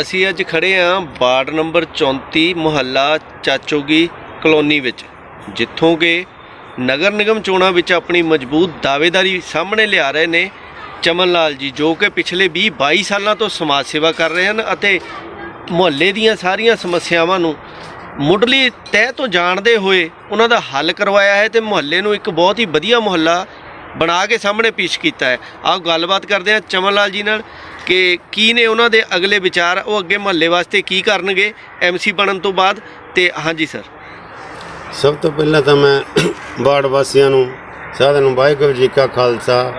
ਅਸੀਂ ਅੱਜ ਖੜੇ ਆਂ ਵਾਰਡ ਨੰਬਰ 34 ਮੁਹੱਲਾ ਚਾਚੋਗੀ ਕਲੋਨੀ ਵਿੱਚ, ਜਿੱਥੋਂ ਕਿ ਨਗਰ ਨਿਗਮ ਚੋਣਾਂ ਵਿੱਚ ਆਪਣੀ ਮਜ਼ਬੂਤ ਦਾਅਵੇਦਾਰੀ ਸਾਹਮਣੇ ਲਿਆ ਰਹੇ ਨੇ ਚਮਨ ਲਾਲ ਜੀ, ਜੋ ਕਿ ਪਿਛਲੇ 20 22 ਸਾਲਾਂ ਤੋਂ ਸਮਾਜ ਸੇਵਾ ਕਰ ਰਹੇ ਹਨ ਅਤੇ ਮੁਹੱਲੇ ਦੀਆਂ ਸਾਰੀਆਂ ਸਮੱਸਿਆਵਾਂ ਨੂੰ ਮੁੱਢਲੀ ਤਹਿ ਤੋਂ ਜਾਣਦੇ ਹੋਏ ਉਹਨਾਂ ਦਾ ਹੱਲ ਕਰਵਾਇਆ ਹੈ ਤੇ ਮੁਹੱਲੇ ਨੂੰ ਇੱਕ ਬਹੁਤ ਹੀ ਵਧੀਆ ਮੁਹੱਲਾ ਬਣਾ ਕੇ ਸਾਹਮਣੇ ਪੇਸ਼ ਕੀਤਾ ਹੈ। ਆਓ ਗੱਲਬਾਤ ਕਰਦੇ ਹਾਂ ਚਮਨ ਲਾਲ ਜੀ ਨਾਲ ਕਿ ਕੀ ਨੇ ਉਹਨਾਂ ਦੇ ਅਗਲੇ ਵਿਚਾਰ, ਉਹ ਅੱਗੇ ਮਹੱਲੇ ਵਾਸਤੇ ਕੀ ਕਰਨਗੇ ਐਮਸੀ ਬਣਨ ਤੋਂ ਬਾਅਦ ਤੇ ਹਾਂਜੀ ਸਰ। ਸਭ ਤੋਂ ਪਹਿਲਾਂ ਤਾਂ ਮੈਂ ਵਾਰਡ ਵਾਸੀਆਂ ਨੂੰ, ਸਾਰਿਆਂ ਨੂੰ ਵਾਹਿਗੁਰੂ ਜੀ ਕਾ ਖਾਲਸਾ,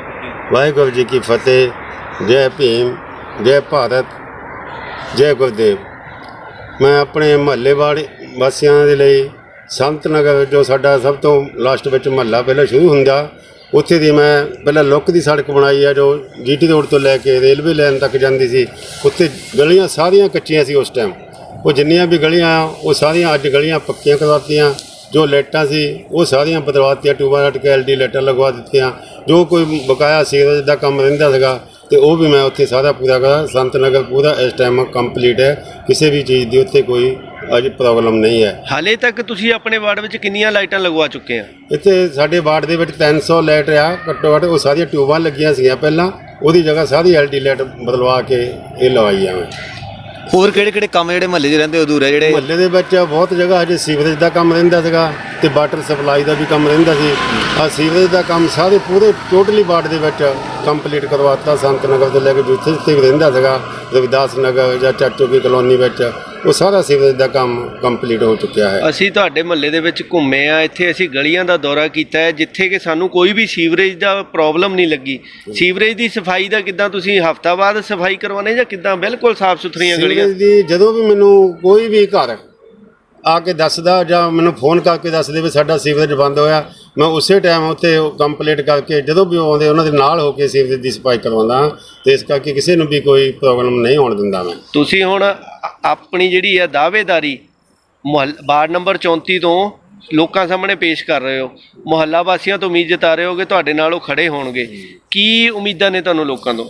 ਵਾਹਿਗੁਰੂ ਜੀ ਕੀ ਫਤਿਹ, ਜੈ ਭੀਮ, ਜੈ ਭਾਰਤ, ਜੈ ਗੁਰਦੇਵ। ਮੈਂ ਆਪਣੇ ਮਹੱਲੇ ਵਾਲੇ ਵਾਸੀਆਂ ਦੇ ਲਈ ਸੰਤ ਨਗਰ ਜੋ ਸਾਡਾ ਸਭ ਤੋਂ ਲਾਸਟ ਵਿੱਚ ਮਹੱਲਾ ਪਹਿਲਾਂ ਸ਼ੁਰੂ ਹੁੰਦਾ ਉੱਥੇ ਦੀ ਮੈਂ ਪਹਿਲਾਂ ਲੁੱਕ ਦੀ ਸੜਕ ਬਣਾਈ ਆ, ਜੋ ਜੀਟੀ ਰੋਡ ਤੋਂ ਲੈ ਕੇ ਰੇਲਵੇ ਲਾਈਨ ਤੱਕ ਜਾਂਦੀ ਸੀ। ਉੱਥੇ ਗਲੀਆਂ ਸਾਰੀਆਂ ਕੱਚੀਆਂ ਸੀ ਉਸ ਟਾਈਮ ਉਹ ਜਿੰਨੀਆਂ ਵੀ ਗਲੀਆਂ ਆ ਉਹ ਸਾਰੀਆਂ ਅੱਜ ਗਲੀਆਂ ਪੱਕੀਆਂ ਕਰਵਾਤੀਆਂ। ਜੋ ਲਾਈਟਾਂ ਸੀ, ਉਹ ਸਾਰੀਆਂ ਬਦਲਵਾਤੀਆਂ, ਟਿਊਬਾਂ ਹਟ ਕੇ ਐਲਡੀ ਲਾਈਟਾਂ ਲਗਵਾ ਦਿੱਤੀਆਂ। ਜੋ ਕੋਈ ਬਕਾਇਆ ਸੀਵਰੇਜ ਦਾ ਕੰਮ ਰਹਿੰਦਾ ਸੀਗਾ, ਤੇ ਉਹ ਵੀ ਮੈਂ ਉੱਥੇ ਸਾਰਾ ਪੂਰਾ ਕਰਾਂ ਸੰਤ ਨਗਰ ਪੂਰਾ ਇਸ ਟਾਈਮ ਕੰਪਲੀਟ ਹੈ। ਕਿਸੇ ਵੀ ਚੀਜ਼ ਦੀ ਉੱਥੇ ਕੋਈ ਅਜ ਪ੍ਰੋਬਲਮ ਨਹੀਂ ਹੈ। ਹਾਲੇ ਤੱਕ ਤੁਸੀਂ ਆਪਣੇ ਵਾਰਡ ਵਿੱਚ ਕਿੰਨੀਆਂ ਲਾਈਟਾਂ ਲਗਵਾ ਚੁੱਕੇ ਆ? ਇੱਥੇ ਸਾਡੇ ਵਾਰਡ ਦੇ ਵਿੱਚ 300 ਲਾਈਟ ਆ ਘੱਟੋ ਘੱਟ ਉਹ ਸਾਰੀਆਂ ਟਿਊਬਾਂ ਲੱਗੀਆਂ ਸੀਗੀਆਂ ਪਹਿਲਾਂ ਉਹਦੀ ਜਗ੍ਹਾ ਸਾਰੀ ਐਲਡੀ ਲਾਈਟ ਬਦਲਵਾ ਕੇ ਇਹ ਲਵਾਈ ਆ ਮੈਂ। ਹੋਰ ਕਿਹੜੇ ਕਿਹੜੇ ਕੰਮ ਜਿਹੜੇ ਮਹੱਲੇ 'ਚ ਰਹਿੰਦੇ ਅਧੂਰੇ ਜਿਹੜੇ? ਮੁਹੱਲੇ ਦੇ ਵਿੱਚ ਬਹੁਤ ਜਗ੍ਹਾ ਅਜੇ ਸੀਵਰੇਜ ਦਾ ਕੰਮ ਰਹਿੰਦਾ ਸੀਗਾ ਤੇ ਵਾਟਰ ਸਪਲਾਈ ਦਾ ਵੀ ਕੰਮ ਰਹਿੰਦਾ ਸੀ। ਆ ਸੀਵਰੇਜ ਦਾ ਕੰਮ ਸਾਰੇ ਪੂਰੇ ਟੋਟਲੀ ਵਾਰਡ ਦੇ ਵਿੱਚ ਕੰਪਲੀਟ ਕਰਵਾਤਾ ਸੰਤ ਨਗਰ ਤੋਂ ਲੈ ਕੇ ਜਿੱਥੇ ਜਿੱਥੇ ਵੀ ਰਹਿੰਦਾ ਸੀਗਾ ਰਵਿਦਾਸ ਨਗਰ ਜਾਂ ਚਾਚੋਕੀ ਕਲੋਨੀ ਵਿੱਚ। ਉਹ ਸਾਰਾ ਸੀਵਰੇਜ ਦਾ ਕੰਮ ਕੰਪਲੀਟ ਹੋ ਚੁੱਕਿਆ ਹੈ। ਅਸੀਂ ਤੁਹਾਡੇ ਮੁਹੱਲੇ ਦੇ ਵਿੱਚ ਘੁੰਮੇ ਆ ਇੱਥੇ ਅਸੀਂ ਗਲੀਆਂ ਦਾ ਦੌਰਾ ਕੀਤਾ ਹੈ ਜਿੱਥੇ ਕਿ ਸਾਨੂੰ ਕੋਈ ਵੀ ਸੀਵਰੇਜ ਦਾ ਪ੍ਰੋਬਲਮ ਨਹੀਂ ਲੱਗੀ। ਸੀਵਰੇਜ ਦੀ ਸਫ਼ਾਈ ਦਾ ਕਿੱਦਾਂ ਤੁਸੀਂ ਹਫਤਾ ਬਾਅਦ ਸਫ਼ਾਈ ਕਰਵਾਉਣੇ ਜਾਂ ਕਿੱਦਾਂ ਬਿਲਕੁਲ ਸਾਫ਼ ਸੁਥਰੀਆਂ ਗਲੀਆਂ? ਸੀਵਰੇਜ ਦੀ ਜਦੋਂ ਵੀ ਮੈਨੂੰ ਕੋਈ ਵੀ ਘਰ ਆ ਕੇ ਦੱਸਦਾ ਜਾਂ ਮੈਨੂੰ ਫੋਨ ਕਰਕੇ ਦੱਸਦੇ ਵੀ ਸਾਡਾ ਸੀਵਰੇਜ ਬੰਦ ਹੋਇਆ ਮੈਂ ਉਸੇ ਟਾਈਮ ਉੱਥੇ ਕੰਪਲੀਟ ਕਰਕੇ ਜਦੋਂ ਵੀ ਉਹ ਆਉਂਦੇ ਉਹਨਾਂ ਦੇ ਨਾਲ ਹੋ ਕੇ ਸੀਵਰੇਜ ਦੀ ਸਫ਼ਾਈ ਕਰਵਾਉਂਦਾ ਤੇ ਇਸ ਕਰਕੇ ਕਿਸੇ ਨੂੰ ਵੀ ਕੋਈ ਪ੍ਰੋਬਲਮ ਨਹੀਂ ਹੋਣ ਦਿੰਦਾ ਮੈਂ। ਤੁਸੀਂ ਹੁਣ ਆਪਣੀ ਜਿਹੜੀ ਹੈ ਦਾਅਵੇਦਾਰੀ ਮੁਹੱਲ, ਵਾਰਡ ਨੰਬਰ 34 ਤੋਂ ਲੋਕਾਂ ਸਾਹਮਣੇ ਪੇਸ਼ ਕਰ ਰਹੇ ਹੋ। ਮੁਹੱਲਾ ਵਾਸੀਆਂ ਤੋਂ ਉਮੀਦ ਜਤਾ ਰਹੇ ਹੋ ਕਿ ਤੁਹਾਡੇ ਨਾਲ ਉਹ ਖੜੇ ਹੋਣਗੇ। ਕੀ ਉਮੀਦਾਂ ਨੇ ਤੁਹਾਨੂੰ ਲੋਕਾਂ ਤੋਂ?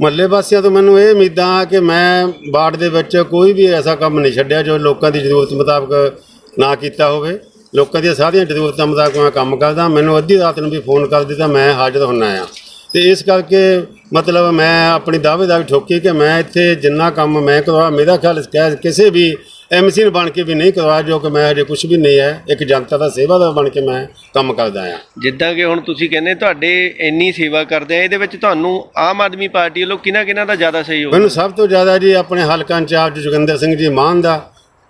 ਮੁਹੱਲੇ ਵਾਸੀਆਂ ਤੋਂ ਮੈਨੂੰ ਇਹ ਉਮੀਦਾਂ ਆ ਕਿ ਮੈਂ ਵਾਰਡ ਦੇ ਵਿੱਚ ਕੋਈ ਵੀ ਐਸਾ ਕੰਮ ਨਹੀਂ ਛੱਡਿਆ ਜੋ ਲੋਕਾਂ ਦੀ ਜ਼ਰੂਰਤ ਮੁਤਾਬਕ ਨਾ ਕੀਤਾ ਹੋਵੇ। ਲੋਕਾਂ ਦੀਆਂ ਸਾਰੀਆਂ ਜ਼ਰੂਰਤਾਂ ਮੁਤਾਬਕ ਮੈਂ ਕੰਮ ਕਰਦਾ। ਮੈਨੂੰ ਅੱਧੀ ਰਾਤ ਨੂੰ ਵੀ ਫੋਨ ਕਰ ਦਿੱਤਾ, ਮੈਂ ਹਾਜ਼ਰ ਹੁੰਨਾ ਆ। ਤੇ ਇਸ ਕਰਕੇ ਮਤਲਬ ਮੈਂ ਆਪਣੀ ਦਾਅਵੇਦਾਰੀ ਠੋਕੀ ਕਿ ਮੈਂ ਇੱਥੇ ਜਿੰਨਾ ਕੰਮ ਮੈਂ ਕਰਵਾ ਮੇਰਾ ਖਿਆਲ ਕਹਿ- ਕਿਸੇ ਵੀ ਐਮਸੀ ਬਣ ਕੇ ਵੀ ਨਹੀਂ ਕਰਵਾ ਜੋ ਕਿ ਮੈਂ ਹਜੇ ਕੁਝ ਵੀ ਨਹੀਂ ਹੈ ਇੱਕ ਜਨਤਾ ਦਾ ਸੇਵਾਦਾਰ ਬਣ ਕੇ ਮੈਂ ਕੰਮ ਕਰਦਾ ਆ ਜਿੱਦਾਂ ਕਿ ਹੁਣ ਤੁਸੀਂ ਕਹਿੰਦੇ ਤੁਹਾਡੇ ਇੰਨੀ ਸੇਵਾ ਕਰਦੇ ਆ ਇਹਦੇ ਵਿੱਚ ਤੁਹਾਨੂੰ ਆਮ ਆਦਮੀ ਪਾਰਟੀ ਵੱਲੋਂ ਕਿਹਨਾਂ ਕਿਹਨਾਂ ਦਾ ਜ਼ਿਆਦਾ ਸਹਿਯੋਗ ਮੈਨੂੰ ਸਭ ਤੋਂ ਜ਼ਿਆਦਾ ਜੀ ਆਪਣੇ ਹਲਕਾ ਇੰਚਾਰਜ ਜੋਗਿੰਦਰ ਸਿੰਘ ਜੀ ਮਾਨ ਦਾ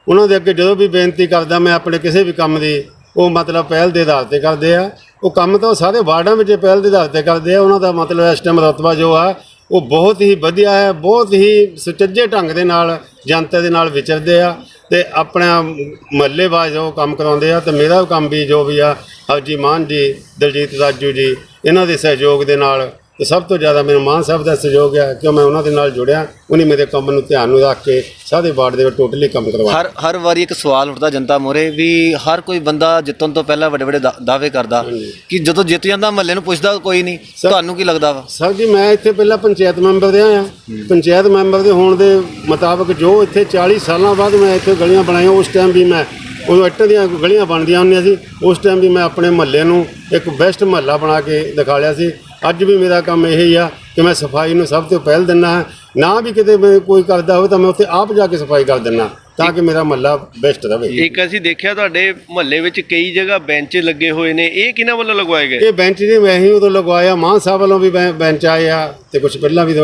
ਉਹਨਾਂ ਦੇ ਅੱਗੇ ਜਦੋਂ ਵੀ ਬੇਨਤੀ ਕਰਦਾ ਮੈਂ ਆਪਣੇ ਕਿਸੇ ਵੀ ਕੰਮ ਦੀ ਉਹ ਮਤਲਬ ਪਹਿਲ ਦੇ ਆਧਾਰ ਤੇ ਕਰਦੇ ਆ। ਉਹ ਕੰਮ ਤਾਂ ਉਹ ਸਾਰੇ ਵਾਰਡਾਂ ਵਿੱਚ ਪਹਿਲ ਦੇ ਆਧਾਰ ਤੇ ਕਰਦੇ ਆ, ਉਹਨਾਂ ਦਾ ਮਤਲਬ ਇਸ ਟਾਈਮ ਰਤਬਾ ਜੋ ਆ, ਉਹ ਬਹੁਤ ਹੀ ਵਧੀਆ ਹੈ, ਬਹੁਤ ਹੀ ਸੁਚੱਜੇ ਢੰਗ ਦੇ ਨਾਲ, ਜਨਤਾ ਦੇ ਨਾਲ ਵਿਚਰਦੇ ਆ ਤੇ ਆਪਣਾ ਮਹੱਲੇਬਾਜ਼ ਉਹ ਕੰਮ ਕਰਾਉਂਦੇ ਆ ਤੇ ਮੇਰਾ ਕੰਮ ਵੀ ਜੋ ਵੀ ਆ ਹਰਜੀ ਮਾਨ ਜੀ, ਦਲਜੀਤ ਰਾਜੂ ਜੀ, ਇਹਨਾਂ ਦੇ ਸਹਿਯੋਗ ਦੇ ਨਾਲ ਤੇ ਸਭ ਤੋਂ ਜ਼ਿਆਦਾ ਮੈਨੂੰ ਮਾਨ ਸਾਹਿਬ ਦਾ ਸਹਿਯੋਗ ਹੈ ਕਿ ਮੈਂ ਉਹਨਾਂ ਦੇ ਨਾਲ ਜੁੜਿਆ ਉਹਨੇ ਮੇਰੇ ਕੰਮ ਨੂੰ ਧਿਆਨ ਨੂੰ ਰੱਖ ਕੇ ਸਾਰੇ ਵਾਰਡ ਦੇ ਵਿੱਚ ਟੋਟਲੀ ਕੰਮ ਕਰਵਾਇਆ। ਹਰ ਹਰ ਵਾਰੀ ਇੱਕ ਸਵਾਲ ਉੱਠਦਾ ਜਨਤਾ ਮੋਰੇ ਵੀ ਹਰ ਕੋਈ ਬੰਦਾ ਜਿੱਤਣ ਤੋਂ ਪਹਿਲਾਂ ਵੱਡੇ ਵੱਡੇ ਦਾ- ਦਾਅਵੇ ਕਰਦਾ ਕਿ ਜਦੋਂ ਜਿੱਤ ਜਾਂਦਾ ਮਹੱਲੇ ਨੂੰ ਪੁੱਛਦਾ ਕੋਈ ਨਹੀਂ ਤੁਹਾਨੂੰ ਕੀ ਲੱਗਦਾ ਵਾ? ਸਰ ਜੀ ਮੈਂ ਇੱਥੇ ਪਹਿਲਾਂ ਪੰਚਾਇਤ ਮੈਂਬਰ ਰਿਹਾ ਆ ਪੰਚਾਇਤ ਮੈਂਬਰ ਦੇ ਹੋਣ ਦੇ ਮੁਤਾਬਕ ਜੋ ਇੱਥੇ 40 ਸਾਲਾਂ ਬਾਅਦ ਮੈਂ ਇੱਥੇ ਗਲੀਆਂ ਬਣਾਈਆਂ ਉਸ ਟਾਈਮ ਵੀ ਮੈਂ ਉਦੋਂ ਇੱਟਾਂ ਦੀਆਂ ਗਲੀਆਂ ਬਣਦੀਆਂ ਹੁੰਦੀਆਂ ਸੀ ਉਸ ਟਾਈਮ ਵੀ ਮੈਂ ਆਪਣੇ ਮਹੱਲੇ ਨੂੰ ਇੱਕ ਬੈਸਟ ਮਹੱਲਾ ਬਣਾ ਕੇ ਦਿਖਾ ਲਿਆ ਸੀ। ਅੱਜ ਵੀ ਮੇਰਾ ਕੰਮ ਇਹ ਹੀ ਆ ਕਿ ਮੈਂ ਸਫ਼ਾਈ ਨੂੰ ਸਭ ਤੋਂ ਪਹਿਲ ਦਿੰਦਾ ਹਾਂ। ਨਾ ਵੀ ਕਿਤੇ ਕੋਈ ਕਰਦਾ ਹੋਵੇ ਤਾਂ ਮੈਂ ਉੱਥੇ ਆਪ ਜਾ ਕੇ ਸਫ਼ਾਈ ਕਰ ਦਿੰਦਾ ਤਾਂ ਕਿ ਮੇਰਾ ਮਹੱਲਾ ਬੈਸਟ ਰਹੇ ਇੱਕ ਅਸੀਂ ਦੇਖਿਆ ਤੁਹਾਡੇ ਮੁਹੱਲੇ ਵਿੱਚ ਕਈ ਜਗ੍ਹਾ ਬੈਂਚ ਲੱਗੇ ਹੋਏ ਨੇ। ਇਹ ਕਿਹਨਾਂ ਵੱਲੋਂ ਲਗਵਾਏ ਗਏ? ਇਹ ਬੈਂਚ ਜੀ ਮੈਂ ਹੀ ਉਦੋਂ ਲਗਵਾਇਆ। ਮਾਨ ਸਾਹਿਬ ਵੱਲੋਂ ਵੀ ਬੈਂ- ਬੈਂਚ ਆਏ ਆ ਤੇ ਕੁਝ ਪਹਿਲਾਂ ਵੀ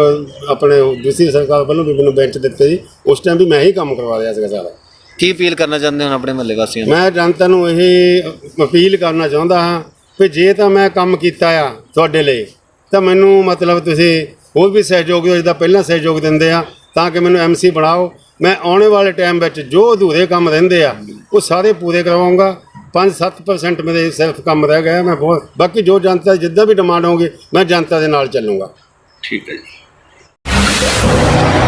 ਆਪਣੇ ਦੂਸਰੀ ਸਰਕਾਰ ਵੱਲੋਂ ਵੀ ਮੈਨੂੰ ਬੈਂਚ ਦਿੱਤੇ ਜੀ ਉਸ ਟਾਈਮ ਵੀ ਮੈਂ ਹੀ ਕੰਮ ਕਰਵਾ ਰਿਹਾ ਸੀਗਾ ਸਾਰਾ। ਕੀ ਅਪੀਲ ਕਰਨਾ ਚਾਹੁੰਦੇ ਹੋ ਆਪਣੇ ਮਹੱਲੇ ਵਾਸੀਆਂ ਨੂੰ? ਮੈਂ ਜਨਤਾ ਨੂੰ ਇਹ ਅਪੀਲ ਕਰਨਾ ਚਾਹੁੰਦਾ ਹਾਂ ਕਿ ਜੇ ਤਾਂ ਮੈਂ ਕੰਮ ਕੀਤਾ ਆ ਤੁਹਾਡੇ ਲਈ, ਤਾਂ ਮੈਨੂੰ ਮਤਲਬ ਤੁਸੀਂ ਹੋਰ ਵੀ ਸਹਿਯੋਗ ਦਿਓ, ਜਿੱਦਾਂ ਪਹਿਲਾਂ ਸਹਿਯੋਗ ਦਿੰਦੇ ਆ, ਤਾਂ ਕਿ ਮੈਨੂੰ ਐਮਸੀ ਬਣਾਓ। ਮੈਂ ਆਉਣੇ ਵਾਲੇ ਟਾਈਮ ਵਿੱਚ ਜੋ ਅਧੂਰੇ ਕੰਮ ਰਹਿੰਦੇ ਆ, ਉਹ ਸਾਰੇ ਪੂਰੇ ਕਰਵਾਉਂਗਾ 5-7% ਮੇਰੇ ਸਿਰਫ ਕੰਮ ਰਹਿ ਗਿਆ, ਮੈਂ ਬਹੁਤ, ਬਾਕੀ ਜੋ ਜਨਤਾ ਦੀ ਜਿੱਦਾਂ ਵੀ ਡਿਮਾਂਡ ਹੋਊਗੀ, ਮੈਂ ਜਨਤਾ ਦੇ ਨਾਲ ਚੱਲੂਗਾ। ਠੀਕ ਹੈ ਜੀ।